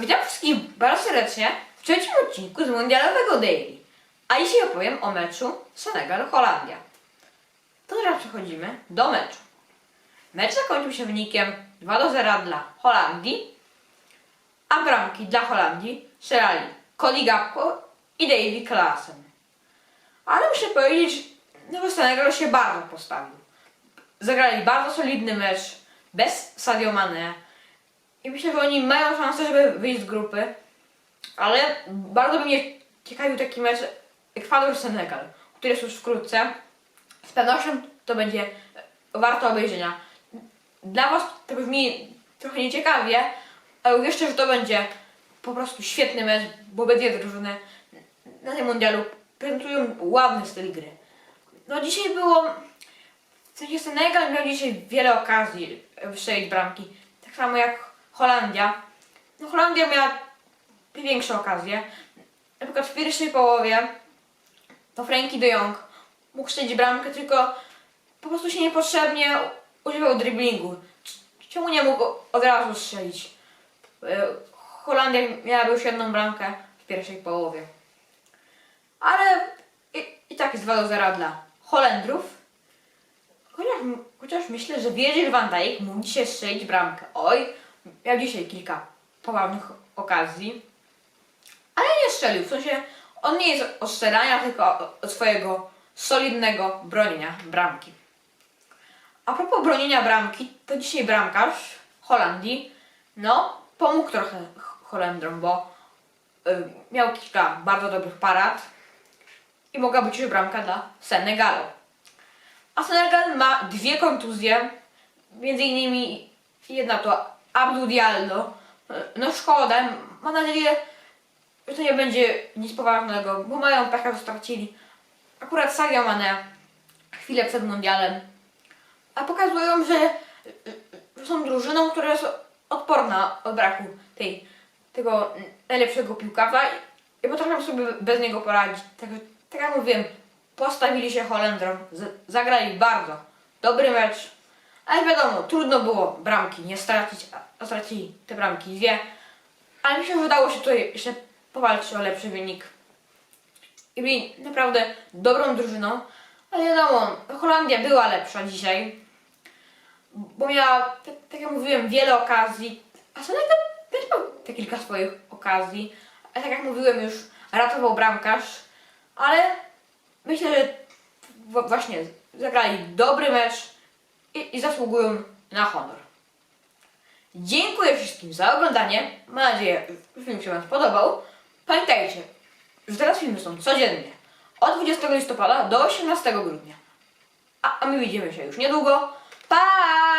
Witam wszystkich bardzo serdecznie w trzecim odcinku z Mundialowego Daily. A dzisiaj opowiem o meczu Senegal-Holandia. To teraz przechodzimy do meczu. Mecz zakończył się wynikiem 2 do 0 dla Holandii, a bramki dla Holandii strzelali Cody Gakpo i Davy Klaassen. Ale muszę powiedzieć, no, że Senegal się bardzo postawił. Zagrali bardzo solidny mecz, bez Sadio Mane. I myślę, że oni mają szansę, żeby wyjść z grupy. Ale bardzo by mnie ciekawił taki mecz Ekwador-Senegal, który jest już wkrótce. Z pewnością to będzie warto obejrzenia. Dla Was to brzmi trochę nieciekawie, ale uwierzcie, że to będzie po prostu świetny mecz, bo obydwie drużyny na tym mundialu prezentują ładny styl gry. No dzisiaj było... W sensie Senegal miał dzisiaj wiele okazji strzelić bramki. Tak samo jak Holandia. No Holandia miała większe okazje. Na przykład w pierwszej połowie to Frankie de Jong mógł strzelić bramkę, tylko po prostu się niepotrzebnie używał driblingu. C- Czemu nie mógł od razu strzelić? E, Holandia miałaby już jedną bramkę w pierwszej połowie. Ale i, i tak jest 2 do 0 dla Holendrów. Chociaż, chociaż myślę, że Virgil van Dijk mógł dzisiaj strzelić bramkę. Oj, miał dzisiaj kilka poważnych okazji. Ale nie strzelił. W sensie on nie jest od strzelania, tylko od- swojego solidnego bronienia bramki. A propos bronienia bramki, to dzisiaj bramkarz Holandii, no, pomógł trochę Holendrom, bo y, miał kilka bardzo dobrych parad i mogła być już bramka dla Senegalu. A Senegal ma dwie kontuzje, między innymi jedna to Abdou Diallo. No szkoda, mam nadzieję, że to nie będzie nic poważnego, bo mają pecha, że stracili akurat Sadio Mane chwilę przed mundialem. A pokazują, że, że są drużyną, która jest odporna od braku tej, tego najlepszego piłkarza i, potrafią sobie bez niego poradzić. Tak, tak jak mówiłem, postawili się Holendrom, zagrali bardzo dobry mecz, ale wiadomo, trudno było bramki nie stracić, a- stracili te bramki dwie. Ale myślę, że udało się tutaj jeszcze powalczyć o lepszy wynik. I byli naprawdę dobrą drużyną, ale wiadomo, Holandia była lepsza dzisiaj, bo miała, tak, tak jak mówiłem, wiele okazji, a Senegal też miał te kilka swoich okazji, a tak jak mówiłem już, ratował bramkarz, ale myślę, że właśnie zagrali dobry mecz i, i zasługują na honor. Dziękuję wszystkim za oglądanie. Mam nadzieję, że film się Wam spodobał. Pamiętajcie, że teraz filmy są codziennie. Od 20 listopada do 18 grudnia. A, a my widzimy się już niedługo. Pa!